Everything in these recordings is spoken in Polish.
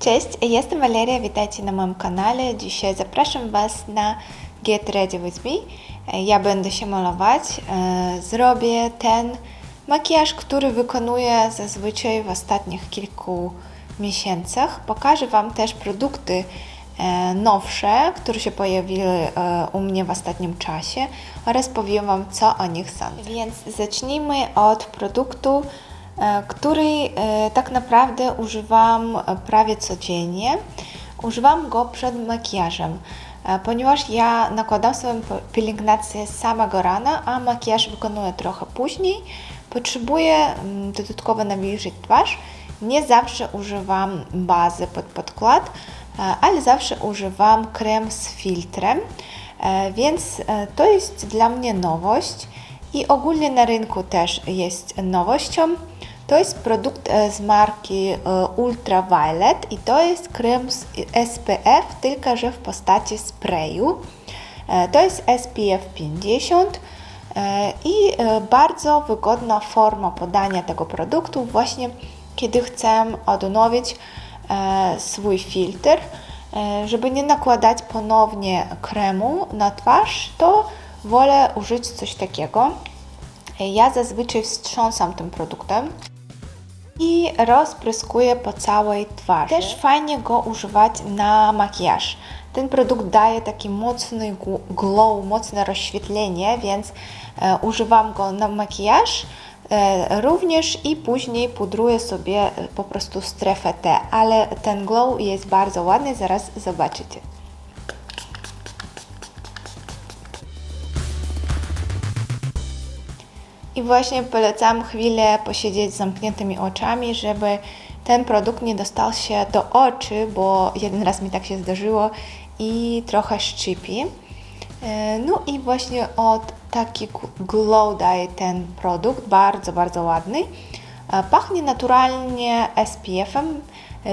Cześć, jestem Waleria, witajcie na moim kanale. Dzisiaj zapraszam Was na Get Ready With Me. Ja będę się malować. E, Zrobię ten makijaż, który wykonuję zazwyczaj w ostatnich kilku miesiącach. Pokażę Wam też produkty e, nowsze, które się pojawiły e, u mnie w ostatnim czasie oraz powiem Wam, co o nich sądzę. Więc zacznijmy od produktu, który e, tak naprawdę używam e, prawie codziennie. Używam go przed makijażem, e, ponieważ ja nakładam po- pielęgnację samego rana, a makijaż wykonuję trochę później. Potrzebuję mm, dodatkowo nawilżyć twarz. Nie zawsze używam bazy pod podkład, e, ale zawsze używam krem z filtrem, e, więc e, to jest dla mnie nowość i ogólnie na rynku też jest nowością. To jest produkt e, z marki e, Ultraviolet i to jest krem z SPF, tylko że w postaci sprayu. E, To jest SPF 50 e, i bardzo wygodna forma podania tego produktu właśnie kiedy chcę odnowić swój filtr. Żeby nie nakładać ponownie kremu na twarz, to wolę użyć coś takiego. Ja zazwyczaj wstrząsam tym produktem i rozpryskuję po całej twarzy. Też fajnie go używać na makijaż. Ten produkt daje taki mocny gl- glow, mocne rozświetlenie, więc e, używam go na makijaż. E, również i później pudruję sobie e, po prostu strefę T, ale ten glow jest bardzo ładny, zaraz zobaczycie. I właśnie polecam chwilę posiedzieć z zamkniętymi oczami, żeby ten produkt nie dostał się do oczy, bo jeden raz mi tak się zdarzyło i trochę szczypi. E, No i właśnie od taki glow daje ten produkt, bardzo, bardzo ładny. E, Pachnie naturalnie SPF-em,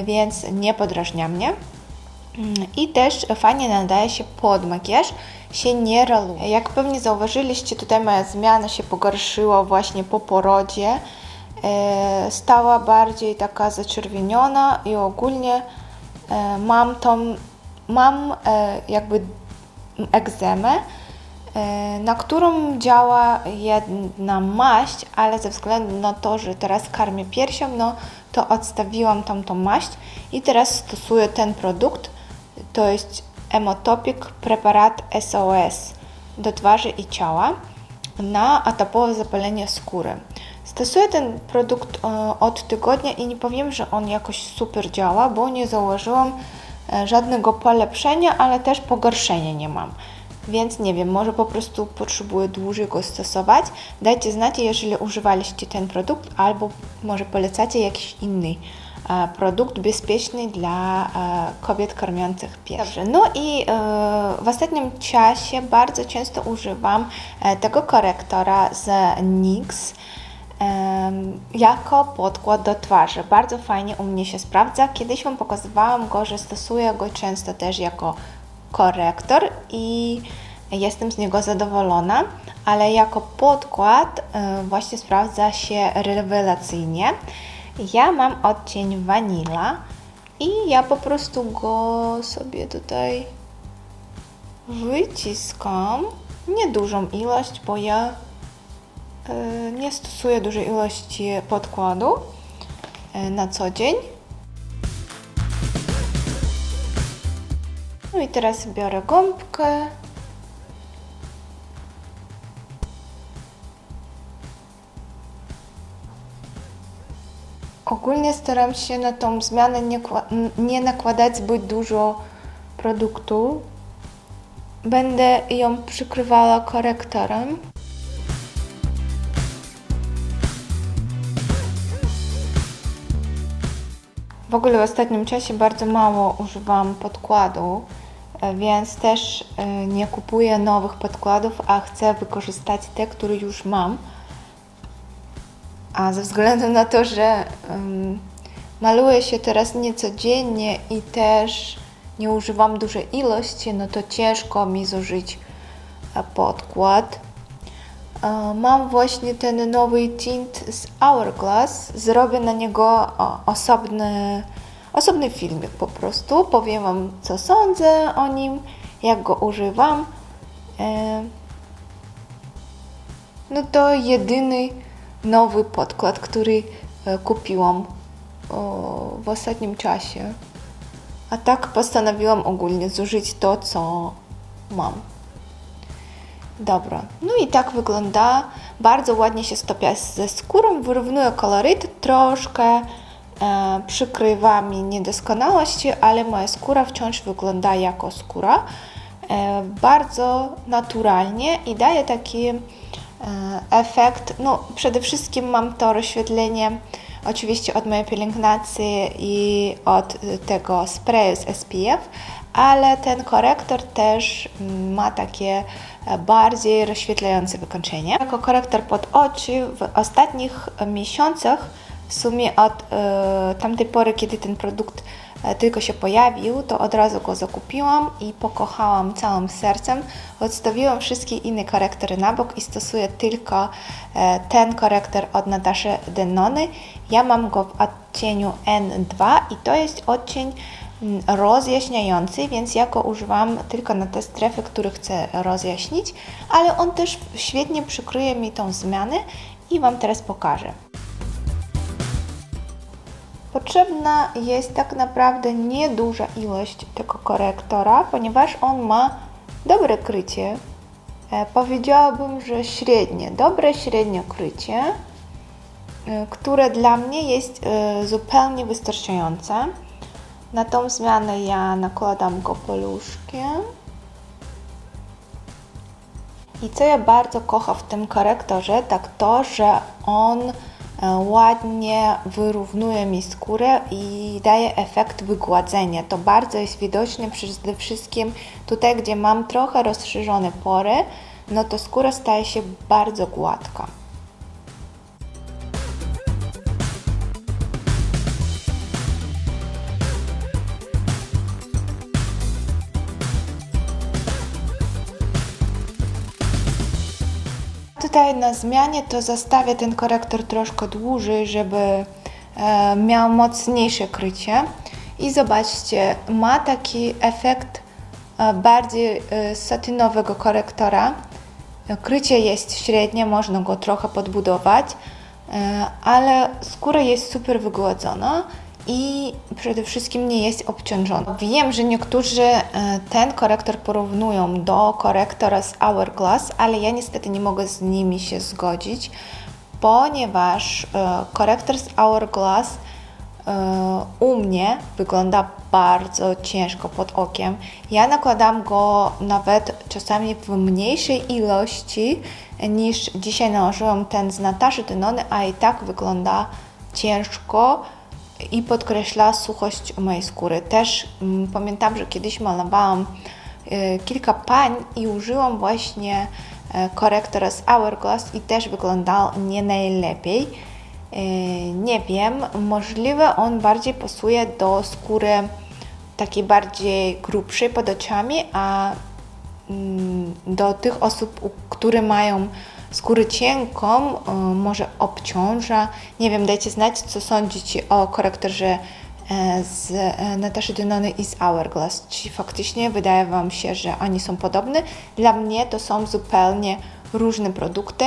więc nie podrażnia mnie. I też fajnie nadaje się pod makijaż, się nie roluje. Jak pewnie zauważyliście, tutaj moja zmiana się pogorszyła właśnie po porodzie. E, Stała bardziej taka zaczerwieniona i ogólnie e, mam tą, mam e, jakby egzemę, na którą działa jedna maść, ale ze względu na to, że teraz karmię piersią, no to odstawiłam tamtą maść i teraz stosuję ten produkt. To jest Emotopic preparat SOS do twarzy i ciała na atopowe zapalenie skóry. Stosuję ten produkt e, od tygodnia i nie powiem, że on jakoś super działa, bo nie zauważyłam e, żadnego polepszenia, ale też pogorszenia nie mam. Więc nie wiem, może po prostu potrzebuję dłużej go stosować. Dajcie znać, jeżeli używaliście ten produkt, albo może polecacie jakiś inny produkt bezpieczny dla e, kobiet karmiących piersi. Dobrze, no i e, w ostatnim czasie bardzo często używam e, tego korektora z NYX jako podkład do twarzy. Bardzo fajnie u mnie się sprawdza. Kiedyś Wam pokazywałam go, że stosuję go często też jako korektor i jestem z niego zadowolona, ale jako podkład e, właśnie sprawdza się rewelacyjnie. Ja mam odcień vanilla i ja po prostu go sobie tutaj wyciskam. Niedużą ilość, bo ja e, nie stosuję dużej ilości podkładu e, na co dzień. No i teraz biorę gąbkę. Ogólnie staram się na tą zmianę nie, nie nakładać zbyt dużo produktu. Będę ją przykrywała korektorem. W ogóle w ostatnim czasie bardzo mało używam podkładu, e, więc też e, nie kupuję nowych podkładów, a chcę wykorzystać te, które już mam. A ze względu na to, że um, maluję się teraz niecodziennie i też nie używam dużej ilości, no to ciężko mi zużyć e, podkład. E, Mam właśnie ten nowy tint z Hourglass. Zrobię na niego osobny osobny filmik po prostu. Powiem Wam, co sądzę o nim, jak go używam. E, No to jedyny nowy podkład, który e, kupiłam w ostatnim czasie. A tak postanowiłam ogólnie zużyć to, co mam. Dobra, no i tak wygląda. Bardzo ładnie się stopia ze skórą, wyrównuje koloryt, troszkę e, przykrywa mi niedoskonałości, ale moja skóra wciąż wygląda jako skóra. E, bardzo naturalnie i daje taki efekt. No, przede wszystkim mam to rozświetlenie oczywiście od mojej pielęgnacji i od y, tego sprayu z SPF, ale ten korektor też mm, ma takie e, bardziej rozświetlające wykończenie. Jako korektor pod oczy w ostatnich miesiącach, w sumie od e, tamtej pory, kiedy ten produkt e, tylko się pojawił, to od razu go zakupiłam i pokochałam całym sercem. Odstawiłam wszystkie inne korektory na bok i stosuję tylko e, ten korektor od Nataszy Denony. Ja mam go w odcieniu N2 i to jest odcień mm, rozjaśniający, więc ja go używam tylko na te strefy, które chcę rozjaśnić, ale on też świetnie przykryje mi tą zmianę i Wam teraz pokażę. Potrzebna jest tak naprawdę nieduża ilość tego korektora, ponieważ on ma dobre krycie. E, powiedziałabym, że średnie, dobre średnie krycie, e, które dla mnie jest e, zupełnie wystarczające. Na tą zmianę ja nakładam go paluszkiem. I co ja bardzo kocham w tym korektorze, tak to, że on ładnie wyrównuje mi skórę i daje efekt wygładzenia. To bardzo jest widoczne przede wszystkim tutaj, gdzie mam trochę rozszerzone pory, no to skóra staje się bardzo gładka. Tutaj na zmianie to zostawię ten korektor troszkę dłużej, żeby e, miał mocniejsze krycie. I zobaczcie, ma taki efekt e, bardziej e, satynowego korektora. Krycie jest średnie, można go trochę podbudować, ale skóra jest super wygładzona i przede wszystkim nie jest obciążona. Wiem, że niektórzy e, ten korektor porównują do korektora z Hourglass, ale ja niestety nie mogę z nimi się zgodzić, ponieważ e, korektor z Hourglass e, u mnie wygląda bardzo ciężko pod okiem. Ja nakładam go nawet czasami w mniejszej ilości niż dzisiaj nałożyłam ten z Nataszy Denony, a i tak wygląda ciężko i podkreśla suchość mojej skóry. Też mm, pamiętam, że kiedyś malowałam y, kilka pań i użyłam właśnie e, korektora z Hourglass i też wyglądał nie najlepiej. E, nie wiem, możliwe on bardziej pasuje do skóry takiej bardziej grubszej pod oczami, a mm, do tych osób, które mają skórę cienką, y, może obciąża. Nie wiem, dajcie znać, co sądzicie o korektorze e, z e, Nataszy Denony i z Hourglass. Czy faktycznie wydaje Wam się, że oni są podobne? Dla mnie to są zupełnie różne produkty.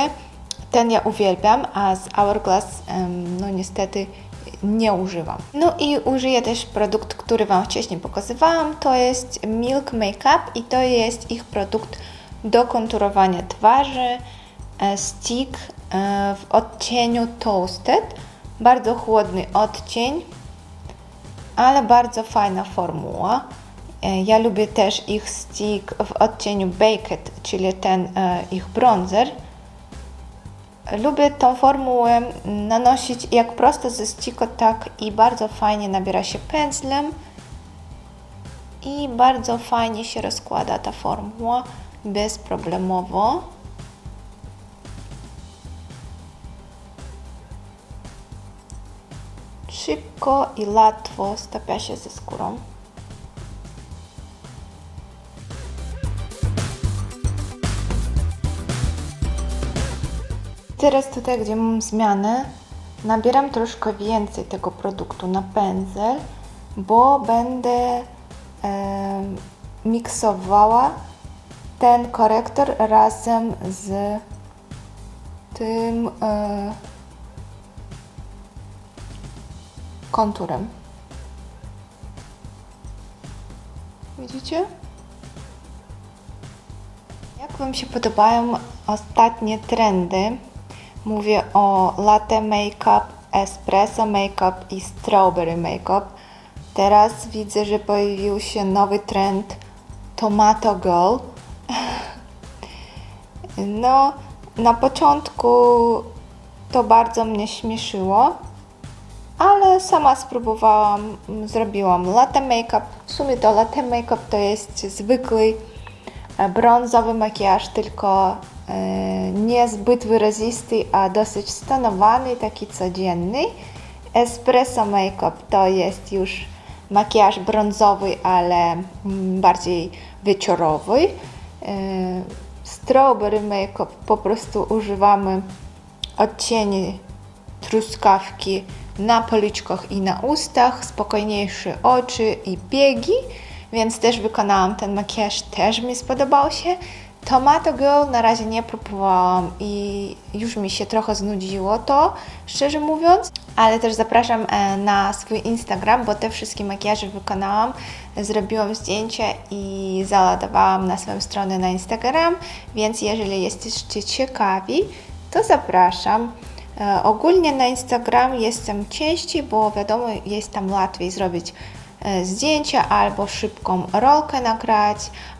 Ten ja uwielbiam, a z Hourglass no niestety nie używam. No i użyję też produkt, który Wam wcześniej pokazywałam. To jest Milk Makeup i to jest ich produkt do konturowania twarzy. E, Stick e, w odcieniu Toasted. Bardzo chłodny odcień, ale bardzo fajna formuła. E, Ja lubię też ich stick w odcieniu Baked, czyli ten ich bronzer. Lubię tą formułę nanosić jak prosto ze sticka, tak i bardzo fajnie nabiera się pędzlem i bardzo fajnie się rozkłada ta formuła bezproblemowo. Szybko i łatwo stapia się ze skórą. Teraz tutaj, gdzie mam zmianę, nabieram troszkę więcej tego produktu na pędzel bo będę e, miksowała ten korektor razem z tym e, konturem. Widzicie? Jak Wam się podobają ostatnie trendy? Mówię o latte makeup, espresso makeup i strawberry makeup. Teraz widzę, że pojawił się nowy trend Tomato Girl. No, na początku to bardzo mnie śmieszyło, ale sama spróbowałam, mm, zrobiłam latte makeup. W sumie to latte makeup to jest zwykły e, brązowy makijaż, tylko e, niezbyt wyrazisty, a dosyć stonowany, taki codzienny. Espresso makeup to jest już makijaż brązowy, ale mm, bardziej wieczorowy. E, Strawberry makeup po prostu używamy odcieni truskawki na policzkach i na ustach, spokojniejsze oczy i biegi, więc też wykonałam ten makijaż, też mi spodobał się. Tomato Girl na razie nie próbowałam i już mi się trochę znudziło to, szczerze mówiąc, ale też zapraszam e, na swój Instagram, bo te wszystkie makijaże wykonałam, zrobiłam zdjęcia i załadowałam na swoją stronę na Instagram, więc jeżeli jesteście ciekawi, to zapraszam. E, ogólnie na Instagram jestem częściej, bo wiadomo, jest tam łatwiej zrobić e, zdjęcia albo szybką rolkę nagrać,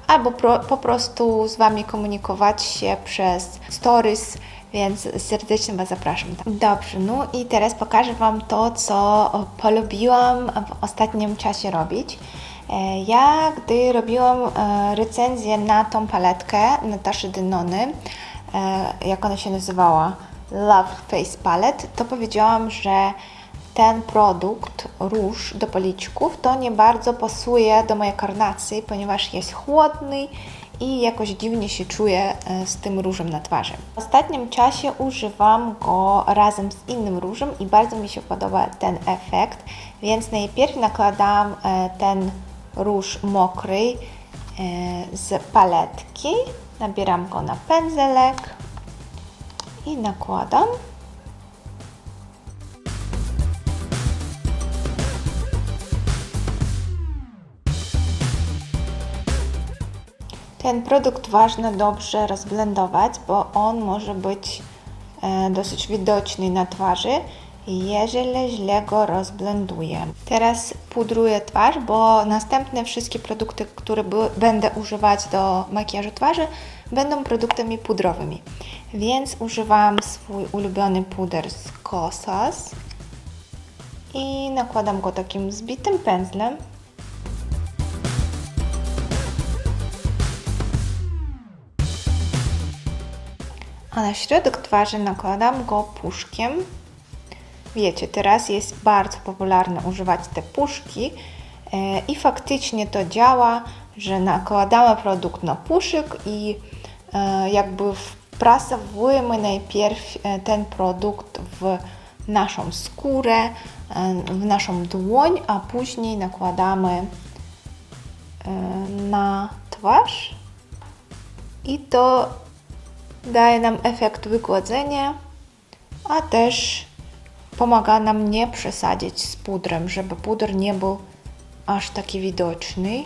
albo pro, po prostu z Wami komunikować się przez stories, więc serdecznie Was zapraszam. Dobrze, no i teraz pokażę Wam to, co polubiłam w ostatnim czasie robić. E, Ja, gdy robiłam recenzję na tą paletkę Nataszy Dynony, jak ona się nazywała, Love Face Palette, to powiedziałam, że ten produkt, róż do policzków, to nie bardzo pasuje do mojej karnacji, ponieważ jest chłodny i jakoś dziwnie się czuję e, z tym różem na twarzy. W ostatnim czasie używam go razem z innym różem i bardzo mi się podoba ten efekt, więc najpierw nakładam e, ten róż mokry e, z paletki, nabieram go na pędzelek i nakładam. Ten produkt ważne dobrze rozblendować, bo on może być e, dosyć widoczny na twarzy, jeżeli źle go rozblenduję. Teraz pudruję twarz, bo następne wszystkie produkty, które będę używać do makijażu twarzy, będą produktami pudrowymi. Więc używam swój ulubiony puder z Kosas i nakładam go takim zbitym pędzlem. A na środek twarzy nakładam go puszkiem. Wiecie, teraz jest bardzo popularne używać te puszki e, i faktycznie to działa, że nakładamy produkt na puszek i e, jakby wprasowujemy najpierw e, ten produkt w naszą skórę, e, w naszą dłoń, a później nakładamy e, na twarz i to daje nam efekt wygładzenia, a też pomaga nam nie przesadzić z pudrem, żeby puder nie był aż taki widoczny.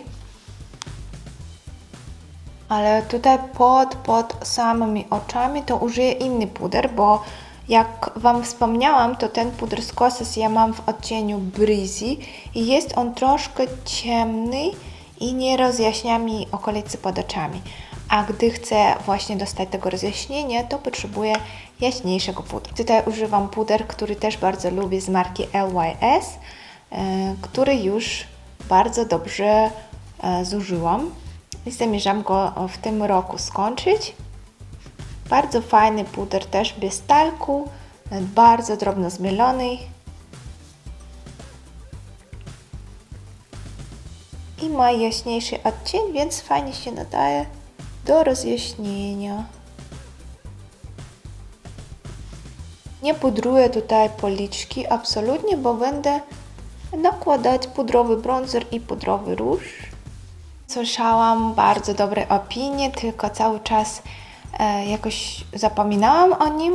Ale tutaj pod, pod samymi oczami to użyję inny puder, bo jak Wam wspomniałam, to ten puder z Kosas ja mam w odcieniu Breezy i jest on troszkę ciemny i nie rozjaśnia mi okolicy pod oczami. A gdy chcę właśnie dostać tego rozjaśnienia, to potrzebuję jaśniejszego pudru. Tutaj używam puder, który też bardzo lubię z marki LYS, e, który już bardzo dobrze e, zużyłam i zamierzam go w tym roku skończyć. Bardzo fajny puder też bez talku, bardzo drobno zmielony. I ma jaśniejszy odcień, więc fajnie się nadaje do rozjaśnienia. Nie pudruję tutaj policzki absolutnie, bo będę nakładać pudrowy bronzer i pudrowy róż. Słyszałam bardzo dobre opinie, tylko cały czas e, jakoś zapominałam o nim,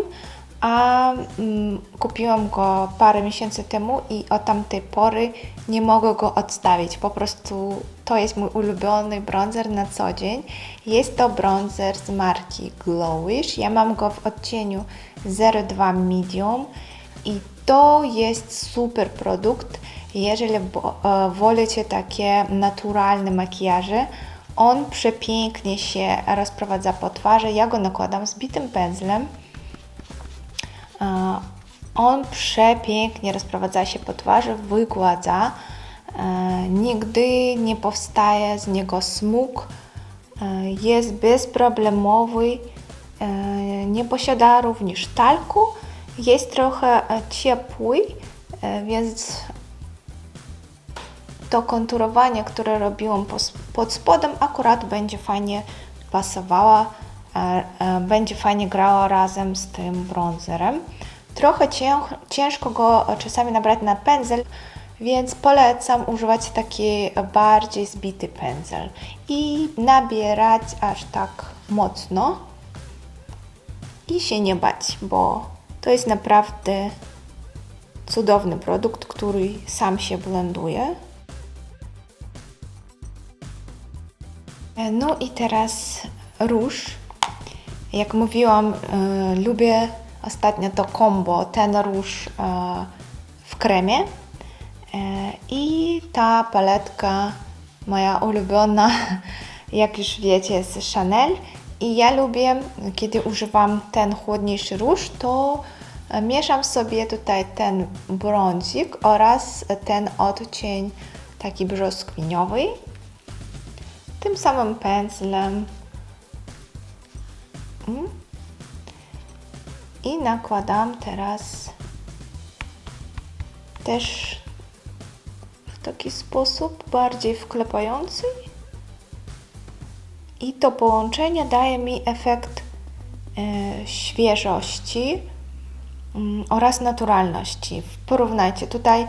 a mm, kupiłam go parę miesięcy temu i od tamtej pory nie mogę go odstawić. Po prostu to jest mój ulubiony bronzer na co dzień. Jest to bronzer z marki Glowish. Ja mam go w odcieniu 02 Medium i to jest super produkt, jeżeli e, wolicie takie naturalne makijaże. On przepięknie się rozprowadza po twarzy. Ja go nakładam z bitym pędzlem. E, On przepięknie rozprowadza się po twarzy, wygładza. E, Nigdy nie powstaje z niego smug. Jest bezproblemowy. Nie posiada również talku. Jest trochę ciepły, więc to konturowanie, które robiłam pod spodem, akurat będzie fajnie pasowała, e, e, będzie fajnie grała razem z tym bronzerem. Trochę cię- ciężko go czasami nabrać na pędzel, więc polecam używać taki bardziej zbity pędzel i nabierać aż tak mocno i się nie bać, bo to jest naprawdę cudowny produkt, który sam się blenduje. No i teraz róż. Jak mówiłam, e, lubię ostatnio to combo, ten róż e, w kremie e, i ta paletka moja ulubiona, jak już wiecie, z Chanel. I ja lubię, kiedy używam ten chłodniejszy róż, to e, mieszam sobie tutaj ten brązik oraz ten odcień taki brzoskwiniowy tym samym pędzlem Mm. i nakładam teraz też w taki sposób bardziej wklepający i to połączenie daje mi efekt e, świeżości mm, oraz naturalności. Porównajcie tutaj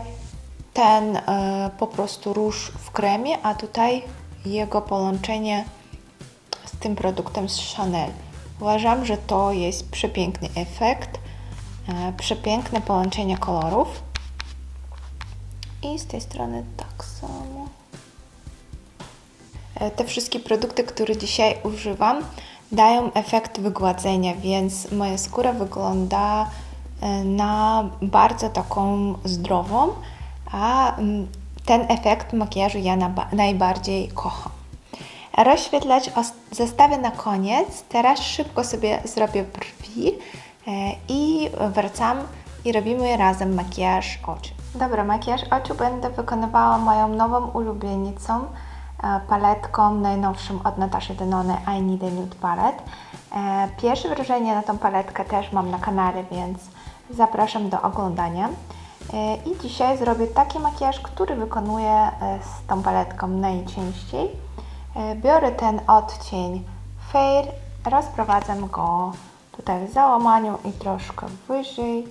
ten e, po prostu róż w kremie, a tutaj jego połączenie z tym produktem z Chanel. Uważam, że to jest przepiękny efekt, e, przepiękne połączenie kolorów. I z tej strony tak samo. E, Te wszystkie produkty, które dzisiaj używam, dają efekt wygładzenia, więc moja skóra wygląda e, na bardzo taką zdrową, a ten efekt makijażu ja najbardziej kocham. Rozświetlacz os- zostawię na koniec. Teraz szybko sobie zrobię brwi e, i wracam i robimy razem makijaż oczu. Dobra, makijaż oczu będę wykonywała moją nową ulubienicą, e, paletką najnowszą od Nataszy Denony I Need a Nude Palette. E, Pierwsze wrażenie na tą paletkę też mam na kanale, więc zapraszam do oglądania. E, I dzisiaj zrobię taki makijaż, który wykonuję e, z tą paletką najczęściej. E, Biorę ten odcień Fair, rozprowadzam go tutaj w załamaniu i troszkę wyżej.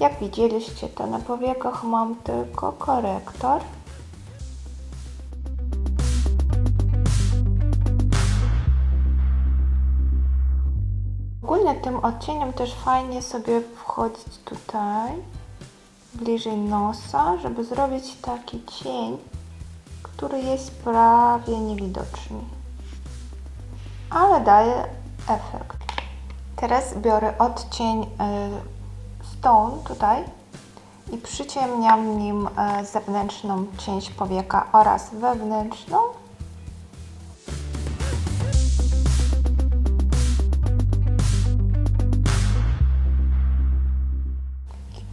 Jak widzieliście, to na powiekach mam tylko korektor. Ogólnie tym odcieniem też fajnie sobie wchodzić tutaj, bliżej nosa, żeby zrobić taki cień, który jest prawie niewidoczny, ale daje efekt. Teraz biorę odcień y, Stone tutaj i przyciemniam nim y, zewnętrzną część powieka oraz wewnętrzną.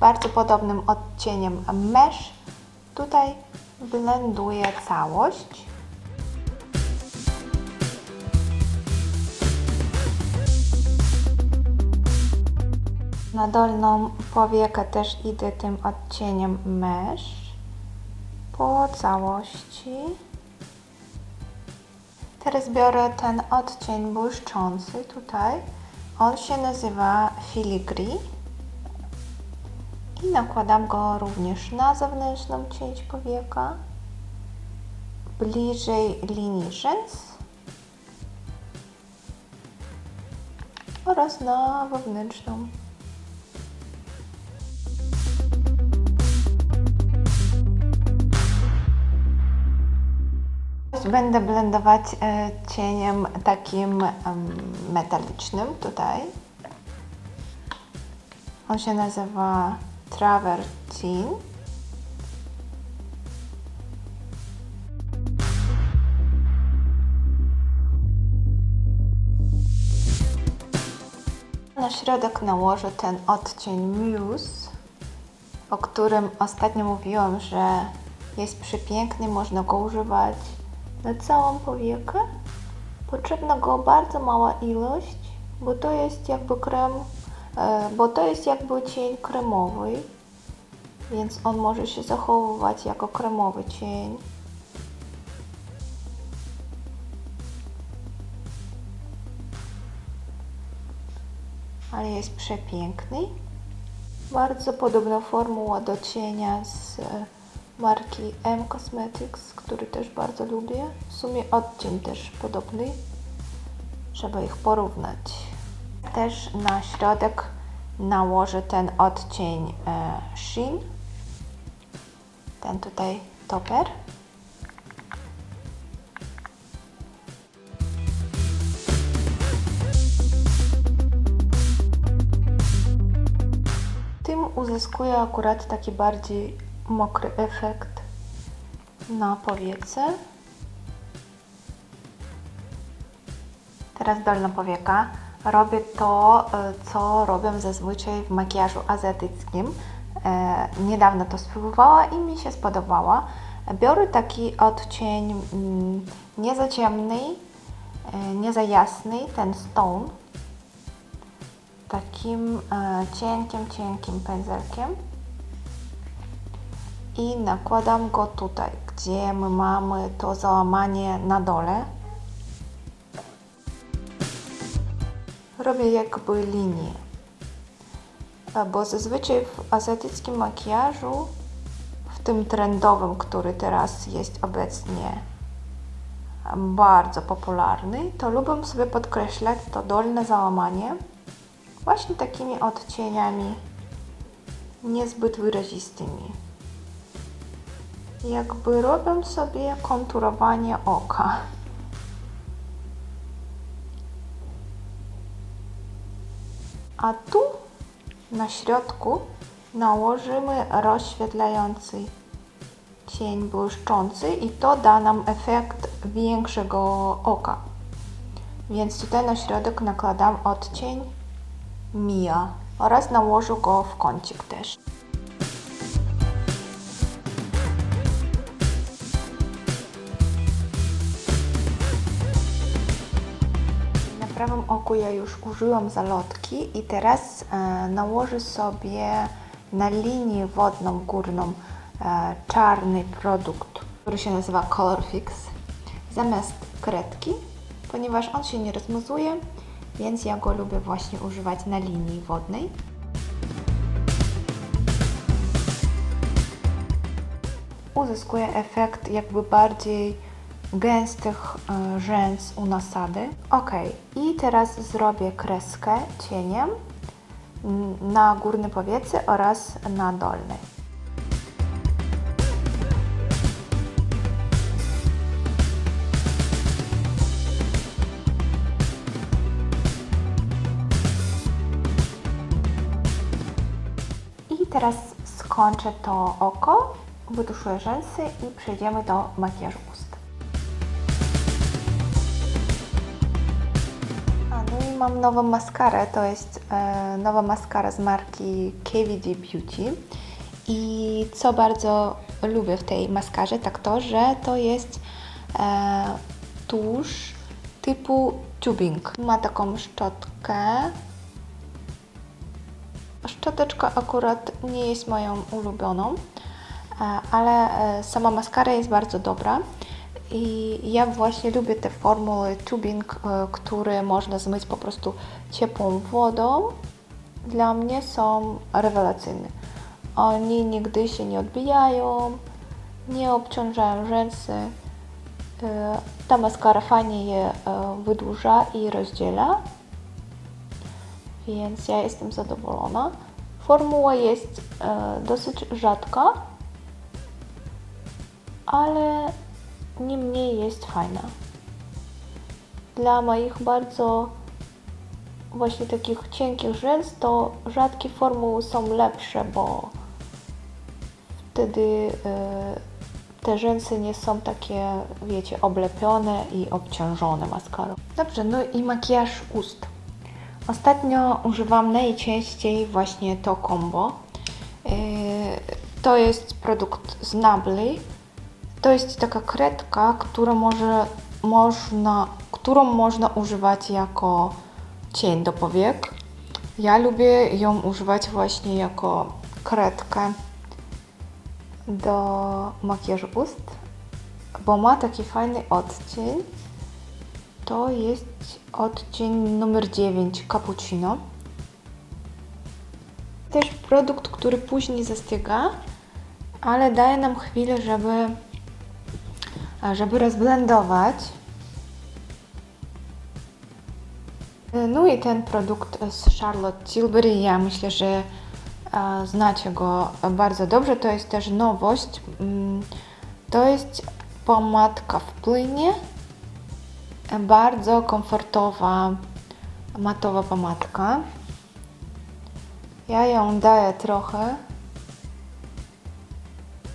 Bardzo podobnym odcieniem Mesh tutaj blenduję całość. Na dolną powiekę też idę tym odcieniem Mesh po całości. Teraz biorę ten odcień błyszczący tutaj. On się nazywa Filigree I nakładam go również na zewnętrzną część powieka, bliżej linii rzęs oraz na wewnętrzną. Będę blendować e, cieniem takim metalicznym tutaj. On się nazywa Travertine. Na środek nałożę ten odcień Muse, o którym ostatnio mówiłam, że jest przepiękny, można go używać na całą powiekę. Potrzebna go bardzo mała ilość, bo to jest jakby krem, bo to jest jakby cień kremowy, więc on może się zachowywać jako kremowy cień. ale jest przepiękny. Bardzo podobna formuła do cienia z e, marki M Cosmetics, który też bardzo lubię. W sumie odcień też podobny, żeby ich porównać. Też na środek nałożę ten odcień e, Sheen, ten tutaj toper. Tym uzyskuję akurat taki bardziej mokry efekt na powiece. Teraz dolna powieka. Robię to, e, co robię zazwyczaj w makijażu azjatyckim. E, niedawno to spróbowała i mi się spodobała. Biorę taki odcień mm, nie za ciemny, e, nie za jasny, ten stone takim cienkim, cienkim pędzelkiem i nakładam go tutaj, gdzie my mamy to załamanie na dole. Robię jakby linię, bo zazwyczaj w azjatyckim makijażu, w tym trendowym, który teraz jest obecnie bardzo popularny, to lubię sobie podkreślać to dolne załamanie właśnie takimi odcieniami niezbyt wyrazistymi. Jakby robię sobie konturowanie oka. A tu na środku nałożymy rozświetlający cień błyszczący i to da nam efekt większego oka. Więc tutaj na środek nakładam odcień Mia oraz nałożę go w kącik też. Prawym oku ja już użyłam zalotki i teraz e, nałożę sobie na linię wodną górną e, czarny produkt, który się nazywa Color Fix zamiast kredki, ponieważ on się nie rozmazuje, więc ja go lubię właśnie używać na linii wodnej. Uzyskuję efekt jakby bardziej gęstych e, rzęs u nasady. Ok, i teraz zrobię kreskę cieniem na górnej powiece oraz na dolnej. I teraz skończę to oko, wytuszuję rzęsy i przejdziemy do makijażu ust. Mam nową maskarę, to jest e, nowa maskara z marki KVD Beauty. I co bardzo lubię w tej maskarze, tak to, że to jest e, tusz typu tubing. Ma taką szczotkę, Szczoteczka akurat nie jest moją ulubioną, e, ale e, sama maskara jest bardzo dobra. I ja właśnie lubię te formuły tubing, e, które można zmyć po prostu ciepłą wodą. Dla mnie są rewelacyjne. Oni nigdy się nie odbijają, nie obciążają rzęsy. E, Ta maskara fajnie je e, wydłuża i rozdziela, więc ja jestem zadowolona. Formuła jest dosyć rzadka, ale niemniej jest fajna. Dla moich bardzo właśnie takich cienkich rzęs to rzadkie formuły są lepsze, bo wtedy e, te rzęsy nie są takie, wiecie, oblepione i obciążone maskarą. Dobrze, no i makijaż ust. Ostatnio używam najczęściej właśnie to combo. Yy, To jest produkt z Nably. To jest taka kredka, która może, można, którą można używać jako cień do powiek. Ja lubię ją używać właśnie jako kredkę do makijażu ust, bo ma taki fajny odcień. To jest odcień numer 9 Cappuccino. Też produkt, który później zastyga, ale daje nam chwilę, żeby, żeby rozblendować. No i ten produkt z Charlotte Tilbury, ja myślę, że e, znacie go bardzo dobrze. To jest też nowość. Mm, To jest pomadka w płynie. Bardzo komfortowa, matowa pomadka. Ja ją daję trochę.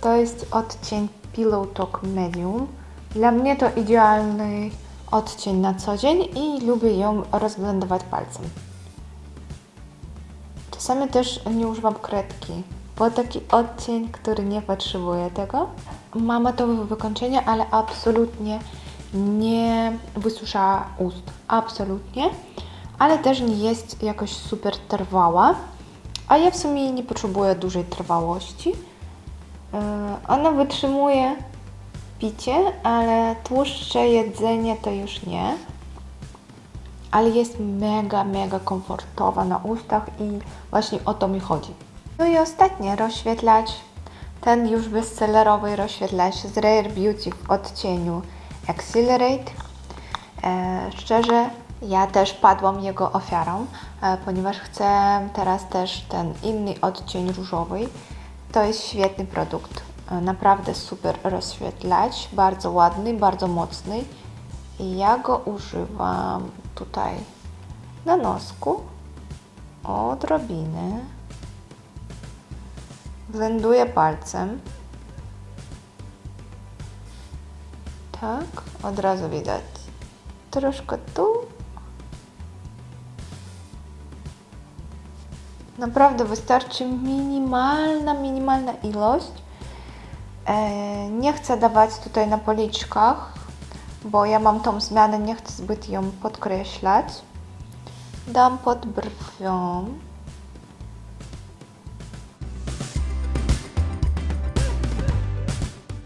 To jest odcień Pillow Talk Medium. Dla mnie to idealny odcień na co dzień i lubię ją rozblendować palcem. Czasami też nie używam kredki, bo taki odcień, który nie potrzebuje tego. Ma matowe wykończenie, ale absolutnie nie wysusza ust. Absolutnie. Ale też nie jest jakoś super trwała. A ja w sumie nie potrzebuję dużej trwałości. Yy, Ona wytrzymuje picie, ale tłuszcze jedzenie to już nie. Ale jest mega, mega komfortowa na ustach i właśnie o to mi chodzi. No i ostatnie, rozświetlacz. Ten już bestsellerowy rozświetlacz z Rare Beauty w odcieniu Accelerate. E, szczerze, ja też padłam jego ofiarą, e, ponieważ chcę teraz też ten inny odcień różowy. To jest świetny produkt. E, Naprawdę super rozświetlacz, bardzo ładny, bardzo mocny. Ja go używam tutaj na nosku odrobiny. Blenduję palcem. Tak, od razu widać. Troszkę tu. Naprawdę wystarczy minimalna, minimalna ilość. E, Nie chcę dawać tutaj na policzkach, bo ja mam tą zmianę, nie chcę zbyt ją podkreślać. Dam pod brwią.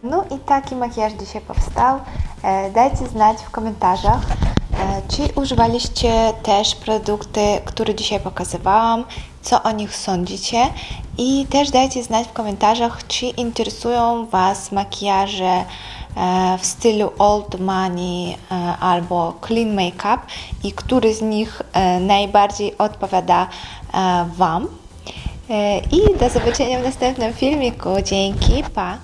No i taki makijaż dzisiaj powstał. E, Dajcie znać w komentarzach, e, czy używaliście też produkty, które dzisiaj pokazywałam, co o nich sądzicie i też dajcie znać w komentarzach, czy interesują Was makijaże e, w stylu old money e, albo clean makeup i który z nich e, najbardziej odpowiada Wam. I do zobaczenia w następnym filmiku. Dzięki, pa!